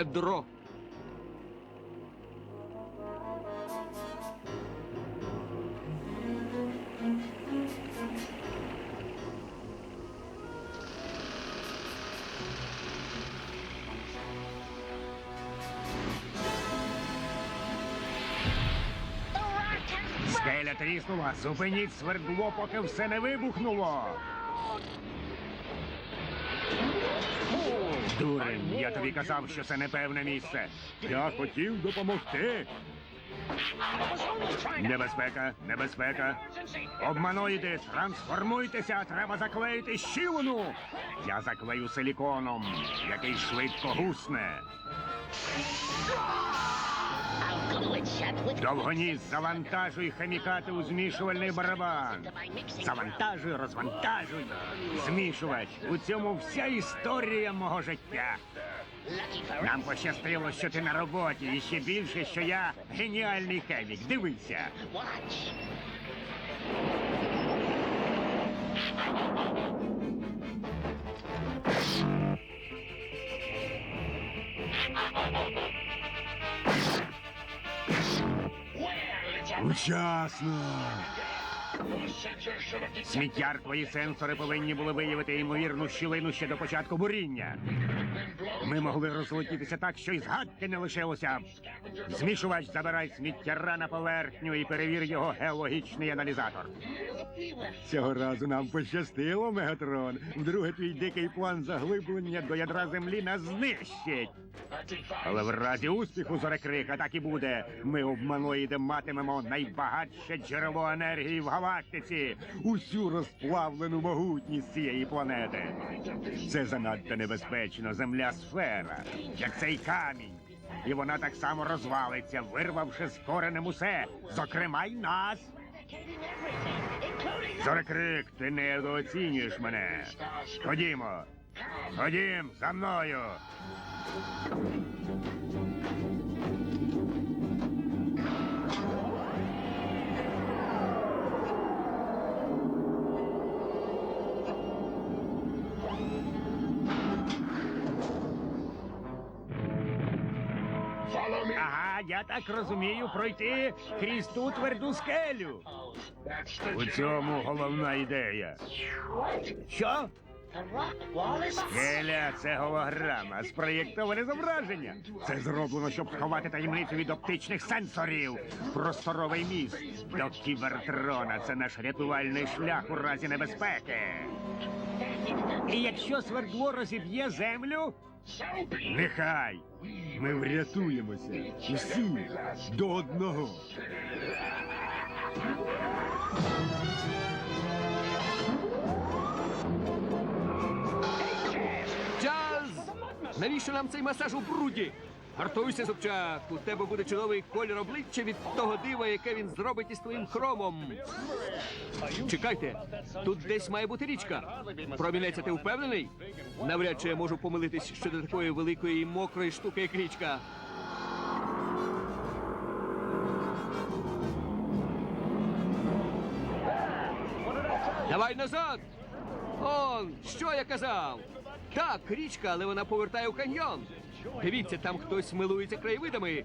Ядро. Скеля тріснула. Зупиніть свердло, поки все не вибухнуло. Дурень, я тобі казав, що це непевне місце. Я хотів допомогти. Небезпека, небезпека. Обманоїди, трансформуйтеся, треба заклеїти щілину. Я заклею силіконом, який швидко гусне. Довгоніс, завантажуй хімікати у змішувальний барабан. Завантажуй, розвантажуй. Змішувач. У цьому вся історія мого життя. Нам пощастило, що ти на роботі, і ще більше, що я геніальний хемік. Дивися. Учасно. Сміттяр, твої сенсори повинні були виявити ймовірну щілину ще до початку буріння. Ми могли розлетітися так, що й згадки не лишилося. Змішувач забирай сміттяра на поверхню і перевір його геологічний аналізатор. Цього разу нам пощастило, Мегатрон. Вдруге твій дикий план заглиблення до ядра землі нас знищить. Але в разі успіху зорекрика так і буде. Ми обманоїде матимемо найбагатше джерело енергії в галактиці, усю розплавлену могутність цієї планети. Це занадто небезпечно, земля сфера, як цей камінь. І вона так само розвалиться, вирвавши з коренем усе, зокрема й нас. Зорекрик, ти недооцінюєш мене. Ходімо. Ходім за мною. Я так розумію, пройти крізь ту тверду скелю. У цьому головна ідея. Що? Скеля це голограма, спроєктоване зображення. Це зроблено, щоб сховати таємницю від оптичних сенсорів. Просторовий міст до кібертрона. Це наш рятувальний шлях у разі небезпеки. І якщо свердло розіб'є землю, нехай ми врятуємося. Усі до одного. Час! Навіщо нам цей масаж у бруді? Гартуйся, зубчак. У тебе буде чудовий колір обличчя від того дива, яке він зробить із твоїм хромом. Чекайте, тут десь має бути річка. Промінеться, ти впевнений? Навряд чи я можу помилитись щодо такої великої і мокрої штуки, як річка. Давай назад! Он, що я казав? Так, річка, але вона повертає у каньйон. Дивіться, там хтось милується краєвидами.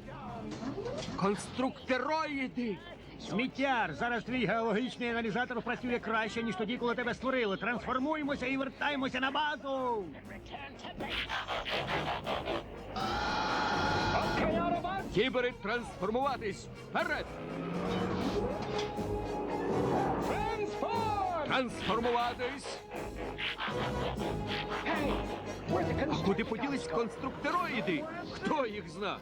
Конструктероїди! Сміттяр, зараз твій геологічний аналізатор працює краще, ніж тоді, коли тебе створили. Трансформуємося і вертаємося на базу. Кібери трансформуватись! Вперед! Трансформуватись! А куди поділись конструктероїди? Хто їх зна?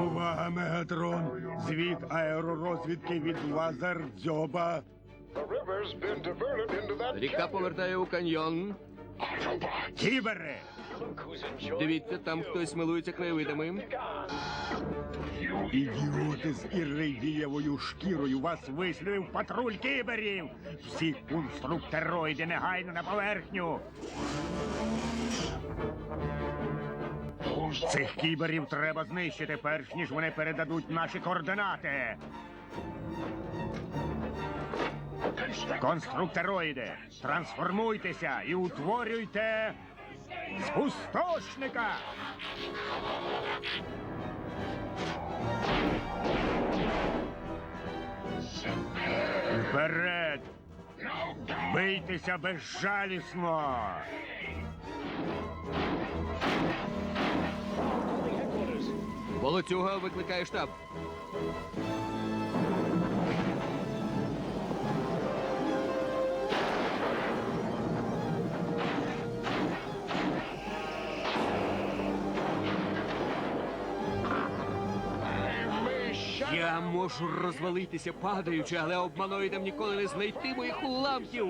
Увага, Мегатрон! Звіт аеророзвідки від лазер дзьоба. The river's been diverted into that Ріка повертає у каньйон. Кібери! Дивіться, там хтось милується краєвидами. Ідіоти з іридієвою шкірою вас вислівив патруль кіберів! Всі конструктероїди негайно на поверхню! Цих кіберів треба знищити, перш ніж вони передадуть наші координати. Конструктороїди, трансформуйтеся і утворюйте спустошника. Вперед! Бийтеся безжалісно! Волоцюга викликає штаб. Я можу розвалитися падаючи, але обманоїдам ніколи не знайти моїх уламків.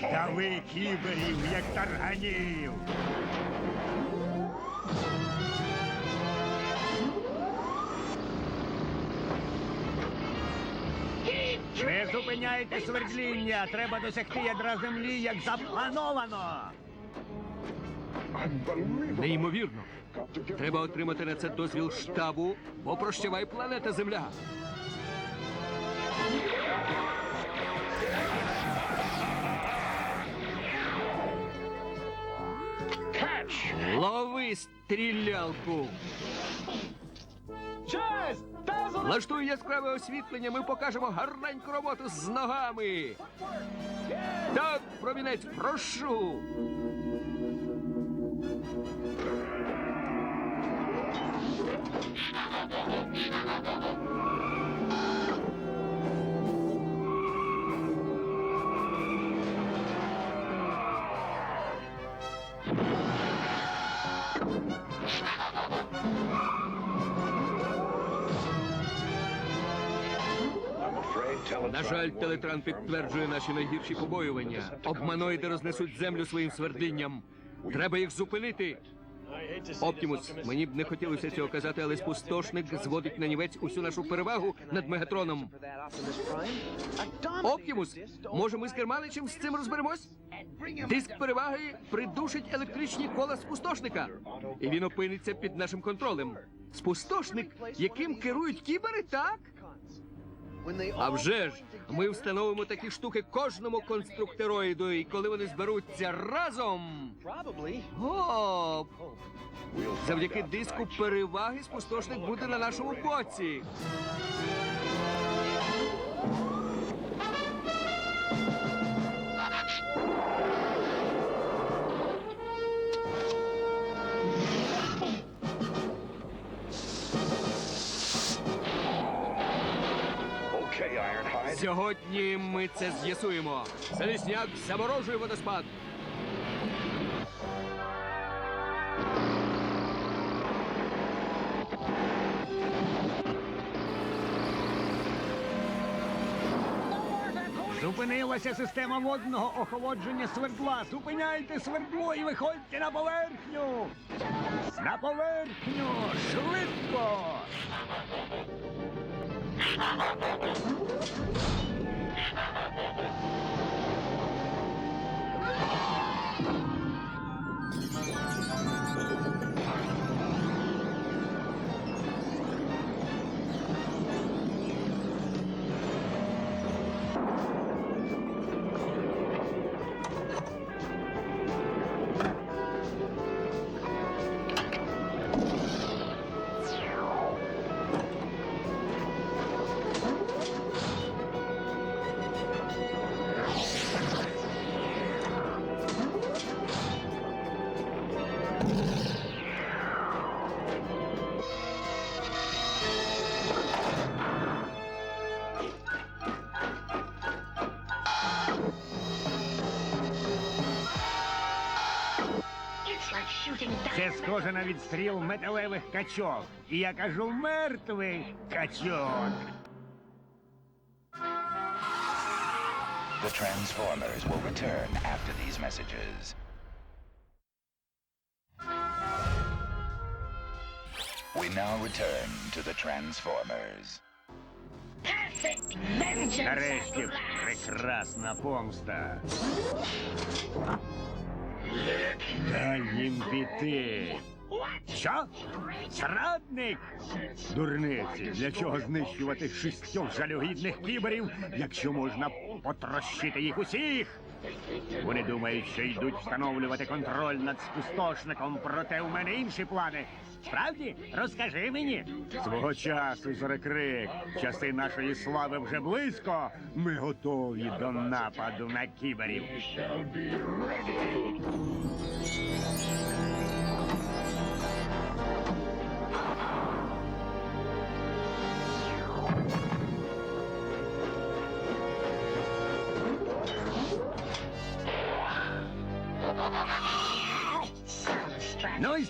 Дави кіберів, як тарганів! Не зупиняйте свердління! Треба досягти ядра землі, як заплановано! Неймовірно. Треба отримати на це дозвіл штабу, бо прощавай планета Земля. Лови стрілялку. Влаштуй яскраве освітлення, ми покажемо гарненьку роботу з ногами. Так, промінець, прошу. На жаль, телетран підтверджує наші найгірші побоювання. Обманоїди рознесуть землю своїм свердлінням. Треба їх зупинити. Оптімус, мені б не хотілося цього казати, але спустошник зводить на нівець усю нашу перевагу над мегатроном. Оптімус, може ми з Керманичем з цим розберемось? Диск переваги придушить електричні кола спустошника, і він опиниться під нашим контролем. Спустошник, яким керують кібери, так? А вже ж, ми встановимо такі штуки кожному конструктороїду, і коли вони зберуться разом. О, завдяки диску переваги спустошник буде на нашому боці. Сьогодні ми це з'ясуємо. Залісняк заморожує водоспад. Зупинилася система водного охолодження свердла. Зупиняйте свердло і виходьте на поверхню. На поверхню! Швидко! Thank you. Це схоже на відстріл металевих качок. І я кажу мертвих качок. The Transformers will return after these messages. We now return to the Transformers. Нарешті прекрасна помста. Дай їм піти. Що? Зрадник? Дурниці, для чого знищувати шістьох жалюгідних кіберів, якщо можна потрощити їх усіх? Вони думають, що йдуть встановлювати контроль над спустошником, проте у мене інші плани. Справді, розкажи мені. Свого часу, зорекрик, часи нашої слави вже близько. Ми готові до нападу на кіберів.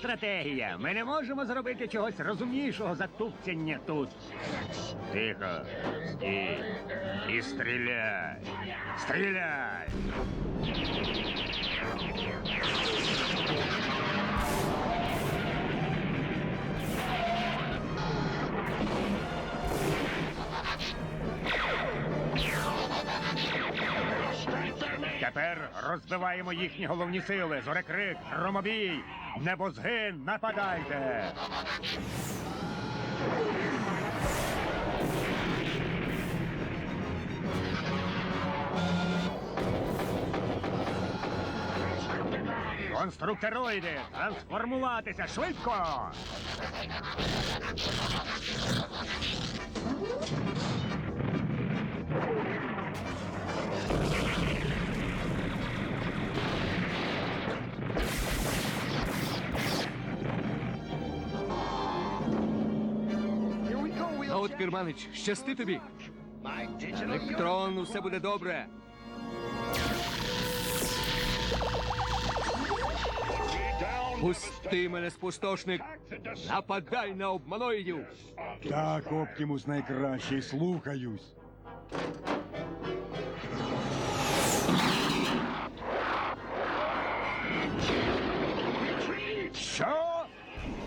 Стратегія. Ми не можемо зробити чогось розумнішого за тупцяння тут. Тихо. І... І стріляй. Стріляй. Тепер розбиваємо їхні головні сили. Зорекрик, громобій, небозгин, нападайте. Конструктороїди, трансформуватися швидко! От керманич, щасти тобі. Електрон, усе буде добре. Пусти мене, спустошник. Нападай на обманоїдів. Так, Оптімус найкращий, слухаюсь. Що?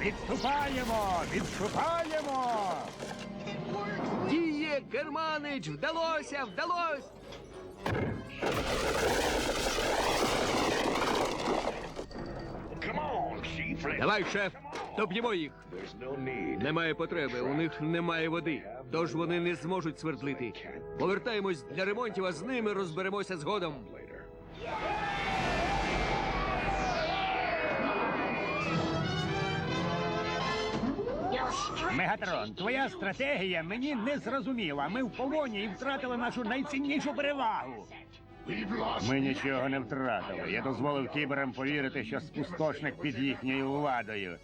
Відступаємо! Відступаємо! Діє, керманич, вдалося, вдалося. Давай, шеф, доб'ємо їх. Немає потреби, у них немає води, тож вони не зможуть свердлити. Повертаємось для ремонтів, а з ними розберемося згодом. Мегатрон, твоя стратегія мені не зрозуміла. Ми в полоні і втратили нашу найціннішу перевагу. Ми нічого не втратили. Я дозволив кіберам повірити, що спустошник під їхньою владою.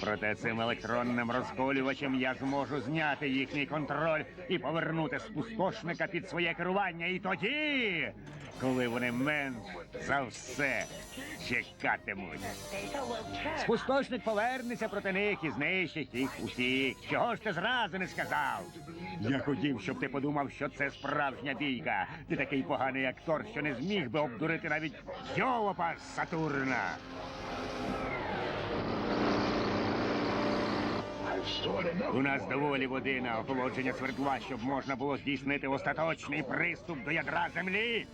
Проте цим електронним розколювачем я зможу зняти їхній контроль і повернути спустошника під своє керування. І тоді, коли вони менш за все чекатимуть. Спустошник повернеться проти них і знищить їх усіх. Чого ж ти зразу не сказав? Я хотів, щоб ти подумав, що це справжня бійка. Ти такий поганий актор, що не зміг би обдурити навіть Йолопа Сатурна. У нас доволі води на охолодження свердла, щоб можна було здійснити остаточний приступ до ядра землі.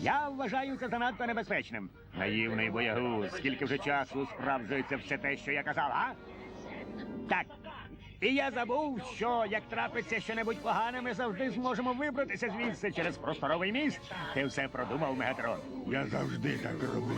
Я вважаю це занадто небезпечним. Наївний боягуз, скільки вже часу справджується все те, що я казав, а? Так. І я забув, що як трапиться щонебудь погане, ми завжди зможемо вибратися звідси через просторовий міст. Ти все продумав, Мегатрон. Я завжди так роблю.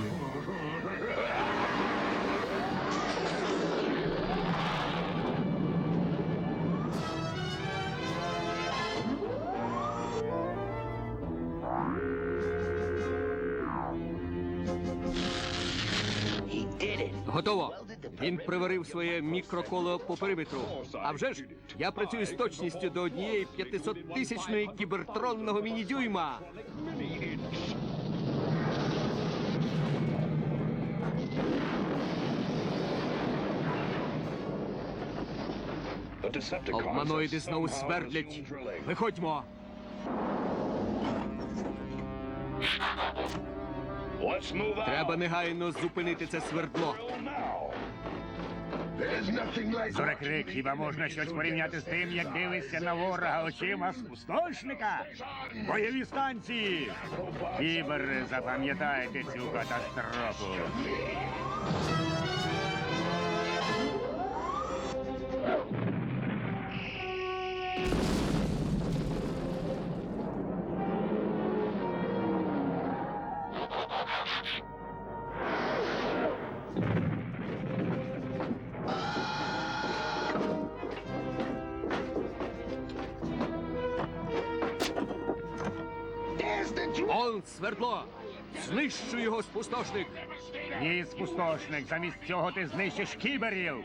Готово. Він приварив своє мікроколо по периметру. А вже ж я працюю з точністю до однієї 500-тисячної кібертронного мінідюйма. Обманоїди знову свердлять. Виходьмо. Треба негайно зупинити це свердло. Now. Хіба можна щось порівняти з тим, як дивишся на ворога очима спустошника? Бойові станції! Кібери, запам'ятайте цю катастрофу. Свердло! Знищу його спустошник! Ні, спустошник, замість цього ти знищиш кіберів.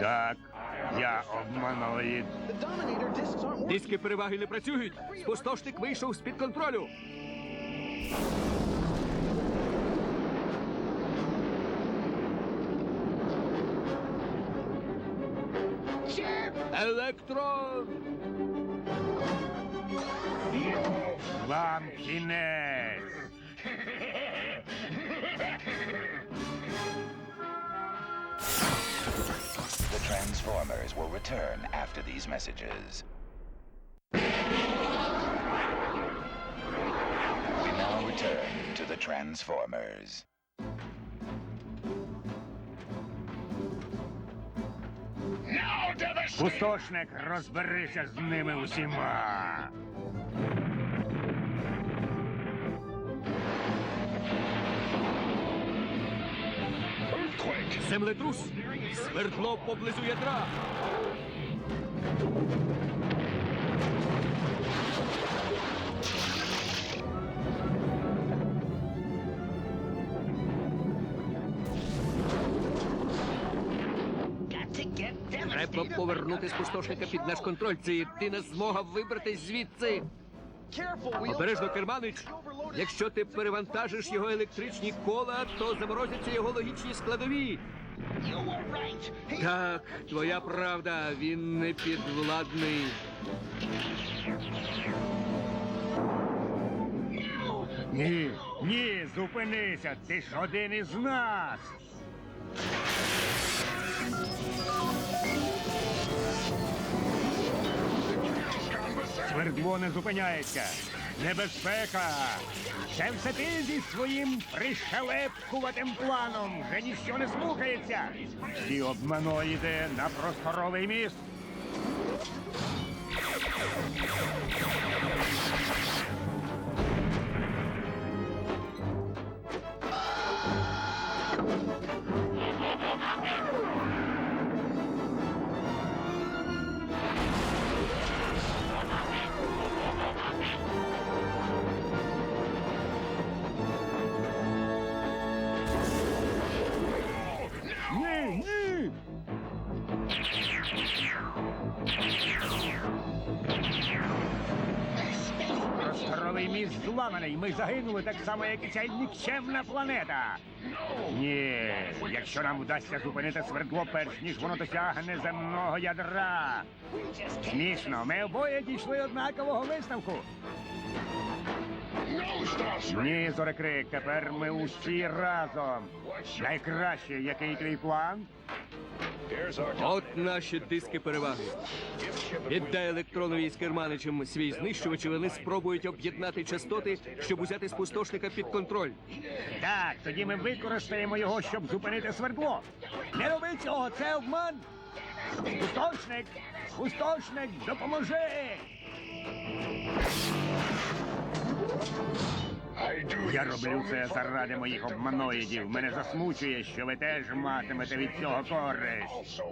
Так, я обманоїд. Диски переваги не працюють! Спустошник вийшов з-під контролю! Електрон! Вам кінець. The Transformers will return after these messages. We now return to the Transformers. Пустошник, розберися з ними усіма. Землетрус! Свердло поблизу ядра! Повернути спустошника під наш контроль. Це єдина змога вибратись звідси. Обережно, керманич. Якщо ти перевантажиш його електричні кола, то заморозяться його логічні складові. Так, твоя правда, він не підвладний. Ні, ні, зупинися, ти ж один із нас. Свердло не зупиняється. Небезпека. Це все ти зі своїм пришелепкуватим планом. Вже ніщо не слухається. Всі обманоїди на просторовий міст. Зламаний. Ми загинули так само, як і ця нікчемна планета. Ні, якщо нам вдасться зупинити свердло, перш ніж воно досягне земного ядра. Смішно, ми обоє дійшли однакового висновку. Ні, зорекрик, тепер ми усі разом. Найкраще, який твій план? От наші диски переваги. Віддай електронові із керманичем свій знищувач, і вони спробують об'єднати частоти, щоб узяти спустошника під контроль. Так, тоді ми використаємо його, щоб зупинити свердло. Не роби цього, це обман. Пустошник! Пустошник, допоможи! Я роблю це заради моїх обманоїдів. Мене засмучує, що ви теж матимете від цього користь.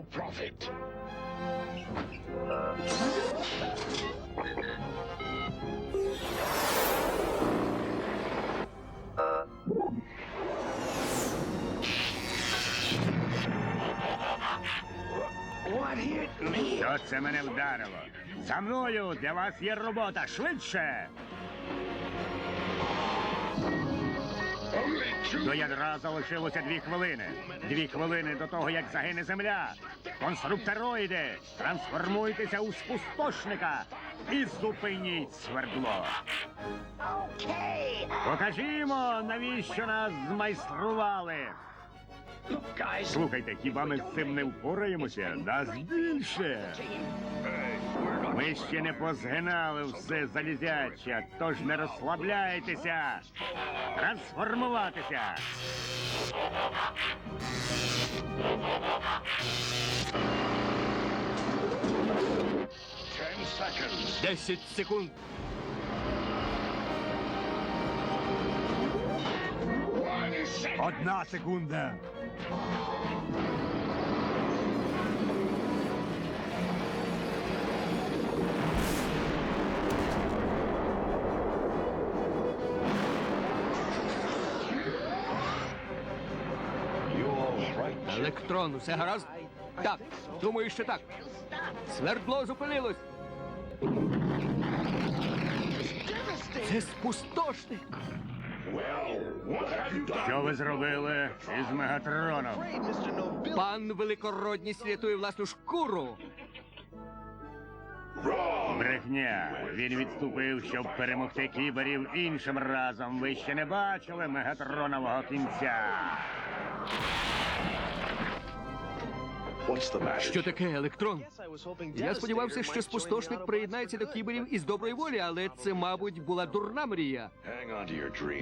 Що це мене вдарило? За мною для вас є робота швидше. До ядра залишилося дві хвилини. Дві хвилини до того, як загине земля. Конструктороїди, трансформуйтеся у спустошника і зупиніть свердло. Покажімо, навіщо нас змайстрували. Слухайте, хіба ми з цим не впораємося? Нас більше. Ми ще не позгинали все залізяче, тож не розслабляйтеся. Трансформуватися. Десять секунд. Одна секунда. Електрон, усе гаразд? Так, думаю, що так. Свердло зупинилось. Це спустошник. Що ви зробили із мегатроном? Пан великородність рятує власну шкуру. Брехня. Він відступив, щоб перемогти кіберів іншим разом. Ви ще не бачили мегатронового кінця. Що таке електрон? Я сподівався, що спустошник приєднається до кіберів із доброї волі, але це, мабуть, була дурна мрія.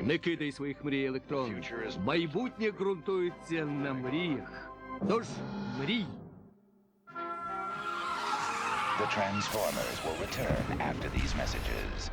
Не кидай своїх мрій, електрон. Майбутнє ґрунтується на мріях. Тож мрій. The Transformers will return after these messages.